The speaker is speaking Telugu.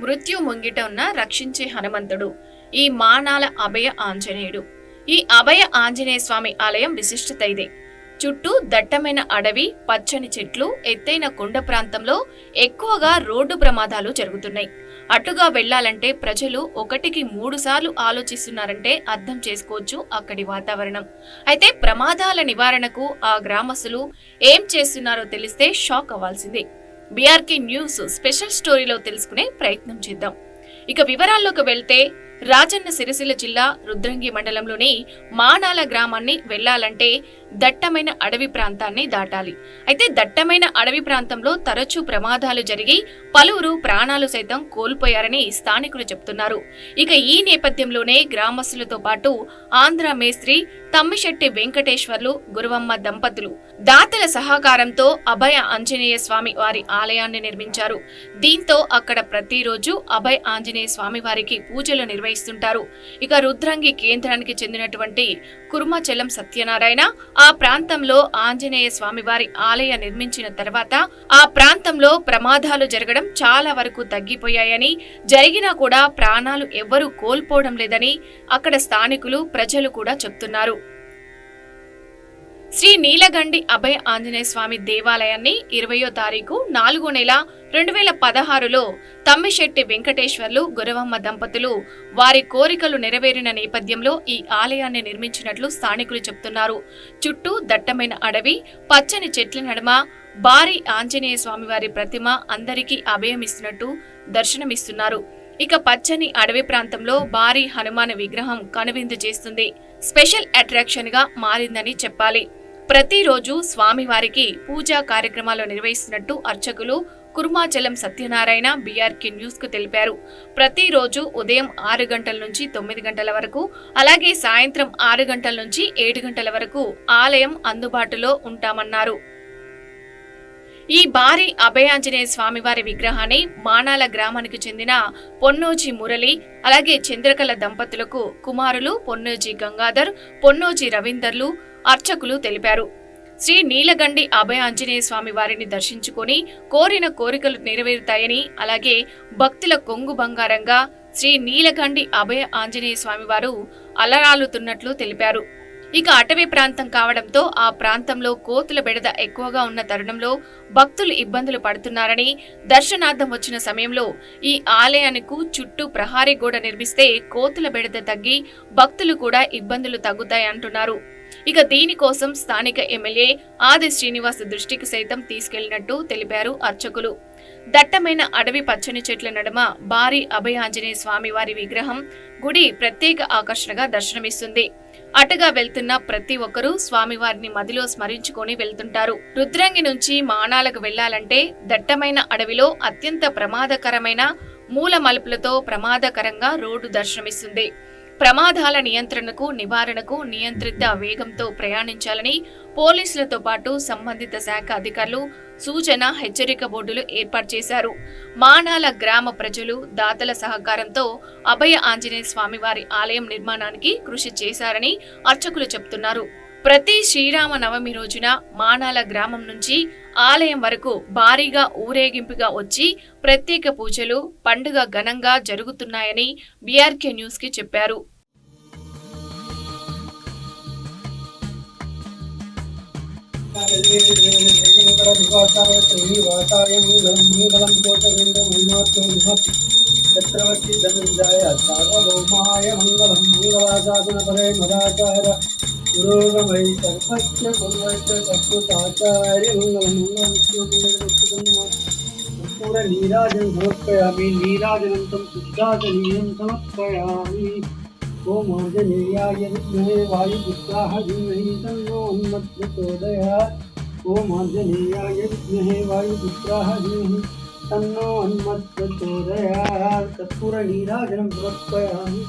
మృత్యు ముంగిట ఉన్న రక్షించే హనుమంతుడు ఈ మానాల అభయ ఆంజనేయుడు. ఈ అభయ ఆంజనేయ స్వామి ఆలయం విశిష్టత ఇదే చుట్టూ దట్టమైన అడవి పచ్చని చెట్లు ఎత్తైన కొండ ప్రాంతంలో ఎక్కువగా రోడ్డు ప్రమాదాలు జరుగుతున్నాయి. అటుగా వెళ్ళాలంటే ప్రజలు ఒకటికి మూడు సార్లు ఆలోచిస్తున్నారంటే అర్థం చేసుకోవచ్చు అక్కడి వాతావరణం. అయితే ప్రమాదాల నివారణకు ఆ గ్రామస్తులు ఏం చేస్తున్నారో తెలిస్తే షాక్ అవ్వాల్సిందే. బీఆర్కే న్యూస్ స్పెషల్ స్టోరీలో తెలుసుకునే ప్రయత్నం చేద్దాం. ఇక వివరాల్లోకి వెళ్తే రాజన్న సిరిసిల్ల జిల్లా రుద్రంగి మండలంలోని మానాల గ్రామాన్ని వెళ్ళాలంటే దట్టమైన అడవి ప్రాంతాన్ని దాటాలి. అయితే దట్టమైన అడవి ప్రాంతంలో తరచూ ప్రమాదాలు జరిగి పలువురు ప్రాణాలు సైతం కోల్పోయారని స్థానికులు చెబుతున్నారు ఇక ఈ నేపథ్యంలోనే గ్రామస్తులతో పాటు ఆంధ్ర మేస్త్రి తమ్మిశెట్టి వెంకటేశ్వర్లు గురువమ్మ దంపతులు దాతల సహకారంతో అభయ ఆంజనేయ స్వామి వారి ఆలయాన్ని నిర్మించారు. దీంతో అక్కడ ప్రతిరోజు అభయ ఆంజనేయ స్వామి వారికి పూజలు నిర్వహించారు నిర్వహిస్తుంటారు ఇక రుద్రంగి కేంద్రానికి చెందినటువంటి కుర్మచలం సత్యనారాయణ ఆ ప్రాంతంలో ఆంజనేయ స్వామి వారి ఆలయ నిర్మించిన తర్వాత ఆ ప్రాంతంలో ప్రమాదాలు జరగడం చాలా వరకు తగ్గిపోయాయని జరిగినా కూడా ప్రాణాలు ఎవ్వరూ కోల్పోవడం లేదని అక్కడ స్థానికులు ప్రజలు కూడా చెప్తున్నారు. శ్రీ నీలగండి అభయ ఆంజనేయ స్వామి దేవాలయాన్ని ఇరవయో తారీఖు నాలుగో నెల రెండు వేల పదహారులో తమ్మిశెట్టి వెంకటేశ్వర్లు గురవమ్మ దంపతులు వారి కోరికలు నెరవేరిన నేపథ్యంలో ఈ ఆలయాన్ని నిర్మించినట్లు స్థానికులు చెప్తున్నారు. చుట్టూ దట్టమైన అడవి పచ్చని చెట్ల నడుమ భారీ ఆంజనేయ స్వామివారి ప్రతిమ అందరికీ అభయమిస్తున్నట్టు దర్శనమిస్తున్నారు. ఇక పచ్చని అడవి ప్రాంతంలో భారీ హనుమాన్ విగ్రహం కనువిందు చేస్తుంది. స్పెషల్ అట్రాక్షన్గా మారిందని చెప్పాలి. ప్రతిరోజు స్వామివారికి పూజా కార్యక్రమాలు నిర్వహిస్తున్నట్టు అర్చకులు కుర్మాచలం సత్యనారాయణ బీఆర్కే న్యూస్కు తెలిపారు. ప్రతిరోజు ఉదయం ఆరు గంటల నుంచి తొమ్మిది గంటల వరకు అలాగే సాయంత్రం ఆరు గంటల నుంచి ఏడు గంటల వరకు ఆలయం అందుబాటులో ఉంటామన్నారు. ఈ భారీ అభయాంజనేయ స్వామివారి విగ్రహాన్ని మానాల గ్రామానికి చెందిన పొన్నోజీ మురళి అలాగే చంద్రకళ దంపతులకు కుమారులు పొన్నోజీ గంగాధర్ పొన్నోజీ రవీందర్లు అర్చకులు తెలిపారు. శ్రీ నీలగండి అభయ ఆంజనేయ స్వామి వారిని దర్శించుకొని కోరిన కోరికలు నెరవేరుతాయని అలాగే భక్తుల కొంగు బంగారంగా శ్రీ నీలగండి అభయ ఆంజనేయ స్వామివారు అలరాలుతున్నట్లు తెలిపారు. ఇక అటవీ ప్రాంతం కావడంతో ఆ ప్రాంతంలో కోతుల బెడద ఎక్కువగా ఉన్న తరుణంలో భక్తులు ఇబ్బందులు పడుతున్నారని దర్శనార్థం వచ్చిన సమయంలో ఈ ఆలయానికి చుట్టూ ప్రహారీ గోడ నిర్మిస్తే కోతుల బెడద తగ్గి భక్తులు కూడా ఇబ్బందులు తగ్గుతాయంటున్నారు. ఇక దీనికోసం స్థానిక ఎమ్మెల్యే ఆది శ్రీనివాస్ దృష్టికి సైతం తీసుకెళ్ళినట్టు తెలిపారు అర్చకులు. దట్టమైన అడవి పచ్చని చెట్ల నడుమ భారీ అభయాంజనేయ స్వామివారి విగ్రహం గుడి ప్రత్యేక ఆకర్షణగా దర్శనమిస్తుంది. అటగా వెళ్తున్న ప్రతి ఒక్కరూ స్వామివారిని మదిలో స్మరించుకొని వెళ్తుంటారు. రుద్రంగి నుంచి మానాలకు వెళ్ళాలంటే దట్టమైన అడవిలో అత్యంత ప్రమాదకరమైన మూల మలుపులతో ప్రమాదకరంగా రోడ్డు దర్శనమిస్తుంది. ప్రమాదాల నియంత్రణకు నివారణకు నియంత్రిత వేగంతో ప్రయాణించాలని పోలీసులతో పాటు సంబంధిత శాఖ అధికారులు సూచన హెచ్చరిక బోర్డులు ఏర్పాటు చేశారు. మానాల గ్రామ ప్రజలు దాతల సహకారంతో అభయ ఆంజనేయ స్వామివారి ఆలయం నిర్మాణానికి కృషి చేశారని అర్చకులు చెబుతున్నారు. ప్రతి శ్రీరామ నవమి రోజున మానాల గ్రామం నుంచి ఆలయం వరకు భారీగా ఊరేగింపుగా వచ్చి ప్రత్యేక పూజలు పండుగ ఘనంగా జరుగుతున్నాయని బీఆర్కే న్యూస్కి చెప్పారు. చక్రవర్తి ధనుంజయ సార్వభౌమాయ మంగళం మంగళాశాసన పరే మదాచార. പുരോഗമൈ സർവച്ച സർവച്ച സർവതാചാര്യൂടെ നീരാജനം സമർപ്പയാമി നീരാജനം തം ശുദ്ധാചനീയം സമർപ്പയാമി ഓമാർജനേയായ വിദ്മഹേ വായുപുത്രാഹ ധീമഹി തന്നോ ഉന്മത്തചോദയാത് ഓമാർജനേയായ വിദ്മഹേ വായുപുത്രാഹ ധീമഹി തന്നോ ഉന്മത്തചോദയാത് കർപ്പൂരനീരാജനം സമർപ്പയാമി